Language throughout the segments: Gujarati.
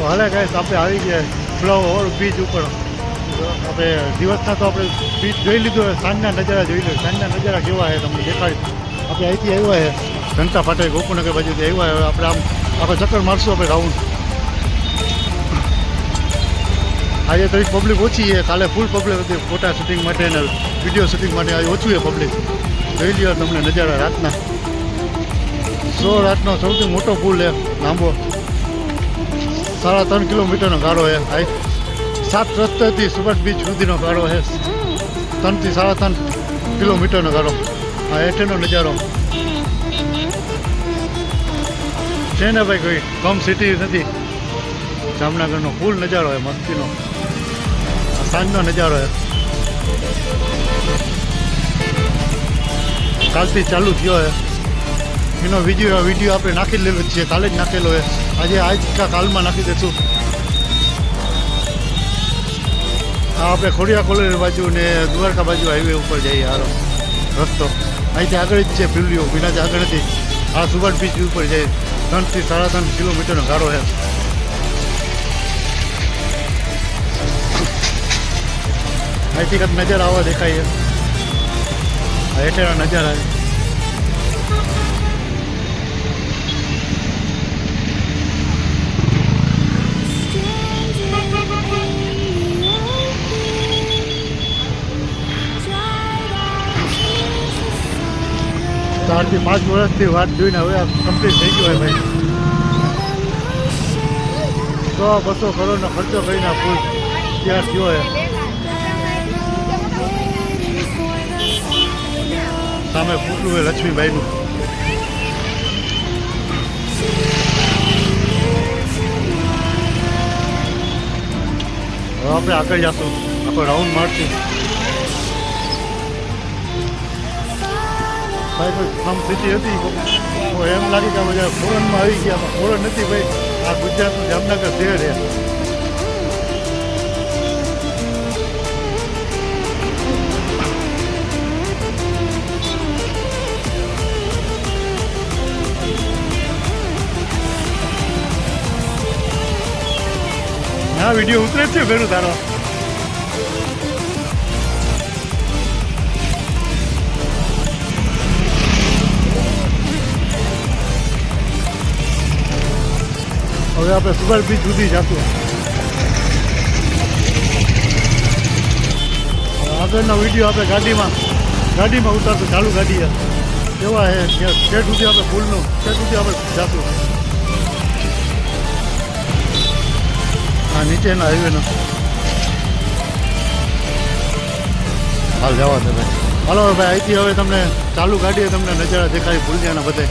તો હાલે ગાઈસ આપણે આવી ગયા ફ્લાવર બીચ ઉપર. આપણે દિવસના તો આપણે બીચ જોઈ લીધું હોય, સાંજના નજારા જોઈ લો. સાંજના નજારા કેવા છે તમને દેખાડી. આપણે અહીંથી આવ્યા છે જનતા પાટે ગોકુનગર બાજુથી આવ્યા હવે આપણે આમ, આપણે ચક્કર મારશું આપણે રાઉન્ડ આજે થોડીક પબ્લિક ઓછી છે. કાલે ફૂલ પબ્લિક હતી. ફોટા શૂટિંગ માટે અને વીડિયો શૂટિંગ માટે આજે ઓછું છે પબ્લિક જોઈ લ્યો તમને નજારા રાતના. સો રાતનો સૌથી મોટો પુલ છે લાંબો. સાડા ત્રણ કિલોમીટરનો ગાળો છે ભાઈ. સાત રસ્તેથી સુરત બીચ સુધીનો ગાળો છે ત્રણથી સાડા ત્રણ કિલોમીટરનો ગાળો. આ હેઠળનો નજારો. છે ને ભાઈ કોઈ કમ સિટી નથી. જામનગરનો ફૂલ નજારો છે મસ્તીનો. સાંજનો નજારો છે કાલથી ચાલુ થયો છે એનો વીડિયો વીડિયો આપણે નાખી લેલો છે કાલે જ નાખેલો છે. આજે આજ કાલમાં નાખી દઈશું આ આપણે ખોડિયા કોલેજ બાજુ ને દ્વારકા બાજુ હાઈવે ઉપર જઈએ હારો રસ્તો. અહીંથી આગળ જ છે પીલીઓ વિનાથી આગળ નથી આ સુભાષ બીચ ઉપર જઈએ. ત્રણથી સાડા ત્રણ કિલોમીટરનો ગાળો છે. અહીંથી નજર આવવા દેખાય છે. આ હેઠળના નજારા ચારથી પાંચ વર્ષથી વાત જોઈને હવે આ કમ્પ્લીટ થઈ ગયું હોય ભાઈ. સો બસો કરોડનો ખર્ચો કરીને આ પુલ તૈયાર થયો હોય. સામે પૂતળું હોય લક્ષ્મીબાઈનું. હવે આપણે આગળ જશું. આપણે રાઉન્ડ મારશું. ભાઈ કોઈ ફાર્મ સિટી હતી. તો એમ લાગે કે બધા ફોરનમાં આવી ગયા પણ ફોરન નથી ભાઈ. આ ગુજરાતનું જામનગર શહેર છે. હા વીડિયો ઉતરે છે ભેરું તારો. હવે આપણે સુગર બીચ સુધી જશું. આગળનો વીડિયો આપણે ગાડીમાં ગાડીમાં ઉતારશું, ચાલુ ગાડી કેવા છે સ્ટેટ સુધી આપણે ફૂલનું સ્ટેટ સુધી આપણે જતું હા નીચેના હાઈવેનો હાલ જવા દે ભાઈ. હાલો ભાઈ, અહીંથી હવે તમને ચાલુ ગાડીએ તમને નજારા દેખાય ભૂલજાના બધે.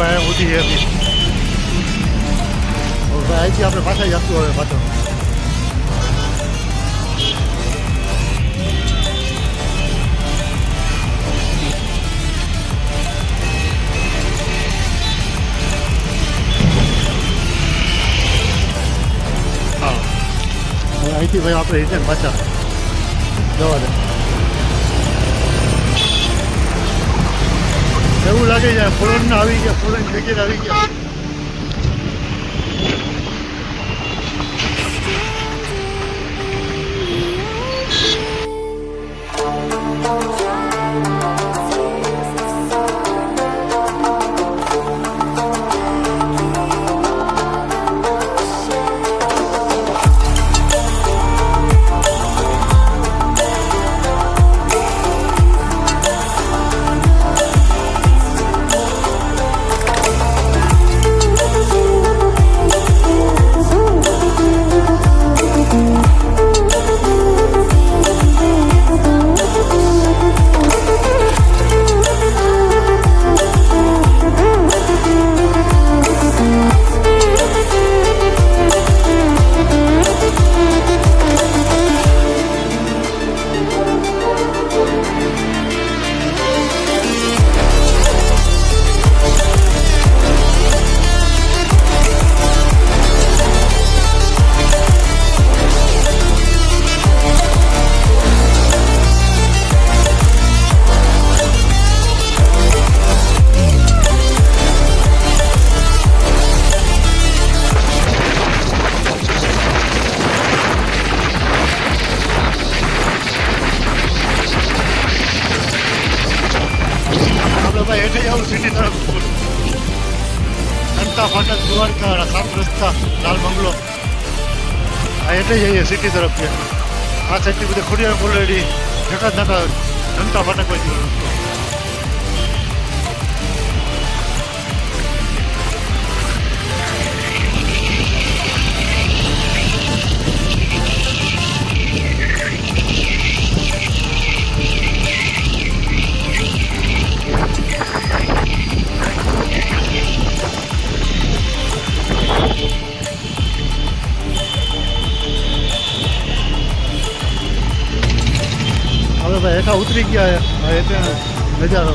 ભાઈ ઊંધી હતી હવે અહીંથી આપણે પાછા જશું હવે પાછળ અહીંથી ભાઈ આપણે રિટર્ન પાછા. જવા દે. લાગે છે ફોરન આવી ગયા ફોરન ક્રિકેટ આવી ગયા. ભાઈ હેઠે સિટી તરફ જનતા ફાટક દ્વારકા સાત રસ્તા લાલ બંગલો આ એટલે જઈએ સિટી તરફ છે આ સાઈડથી બધી ખોડિયાર ઓલરેડી જકા જકા જનતા ફાટક બાજુ હવે ભાઈ ઉતરી ગયા હવે ત્યાં નજારો.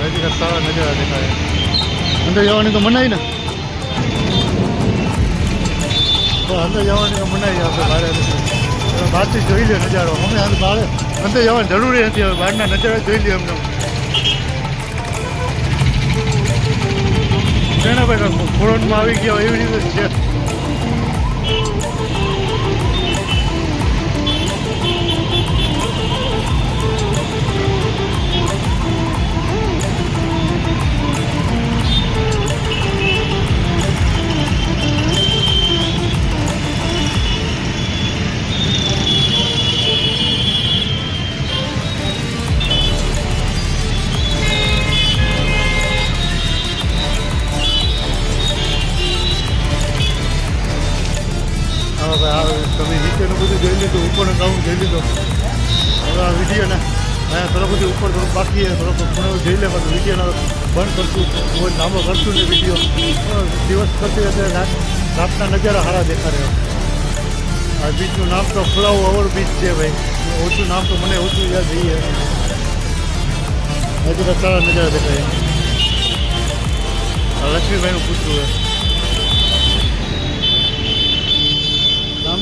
હજી સારા નજારા દેખાય. અંદર જવાની તો મનાઈ ને. તો અંદર જવાની તો મનાઈ આપણે બહાર બહારથી જોઈ લે નજારો. અમે આજે બહાર અંદર જવાની જરૂરી નથી. હવે બહારના નજારા જોઈ લે અમને. છે ભાઈ કોરોનમાં આવી ગયા, એવી રીતે છે. હા ભાઈ આ તમે નીચેનું બધું જોઈ લીધું, ઉપરનું કામ જોઈ લીધું. હવે આ વિડીયોને અહીંયા થોડો બધું ઉપર થોડું બાકી છે થોડો ઘણો જોઈ લે પણ વિડીયોને બંધ કરશું. બહુ લાંબો કરશું ને વીડિયો. દિવસ કરતી એટલે રાત, રાતના નજારા સારા દેખાડે આ બીચનું નામ તો ફ્લાવ ઓવર બીચ છે ભાઈ. ઓછું નામ તો મને ઓછું યાદ જઈએ હજુ સારા નજારા દેખાય લક્ષ્મીભાઈનું પૂછવું છે.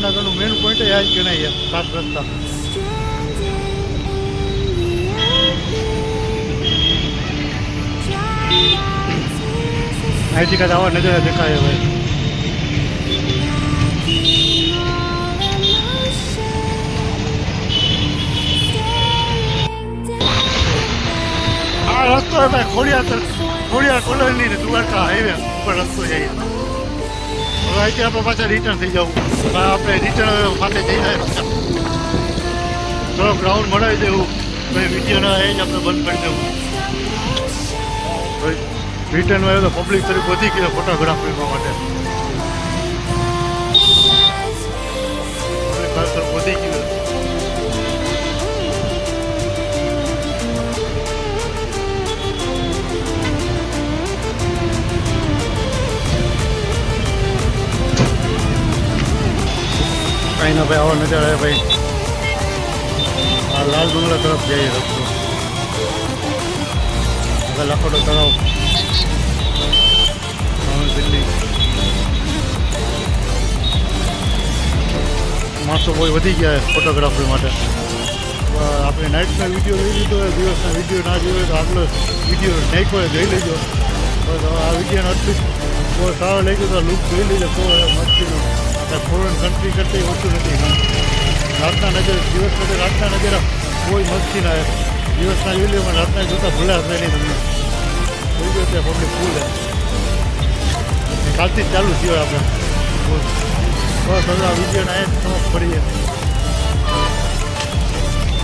જામનગરનું મેઇન પોઈન્ટ યાદ ગણાય સાત રસ્તા. અહીંથી કદાચ આવા નજારા દેખાય ભાઈ આ રસ્તો ખોડિયા ખોડિયાર કોલોની દ્વારકા હાઈવે ઉપર રસ્તો હવે અહીંથી આપણે પાછા રિટર્ન થઈ જવું. આપણે રિટર્ન પાસે જઈ જાય થોડોક રાઉન્ડ મળાવી દેવું. પછી વિડીયોના એ જ આપણે બંધ કરી દેવું. રિટર્નમાં રિટર્ન આવ્યો તો પબ્લિક તરીકે વધી ગયો ફોટોગ્રાફીમાં માટે. ना भाई आवा नज़र आया भाई। लाल बंगला तरफ़ जाइए दोस्तों अगर लखोटो तलाव मसो कोई वही गया है फोटोग्राफी आपने नाइट में वीडियो ले लीजो है, दिवस में वीडियो ना जो है आप लोग वीडियो नहीं को जी लैजो आ वीडियो नीचे सारा लैजो तो लूक जी लैजो मस्त ફોરેન કન્ટ્રી કરતી ઓછું નથી રાતના નજર, દિવસ માટે રાતના નજર કોઈ મસ્તી ના દિવસના જોઈ પણ રાતના જોતા ભૂલાશે નહીં તમને. થઈ ગયો ત્યાં પબ્લિક ફૂલ કાલથી ચાલુ થયો આપણે બસ હવે આ અહીંયા જ સમાપ્ત કરીએ.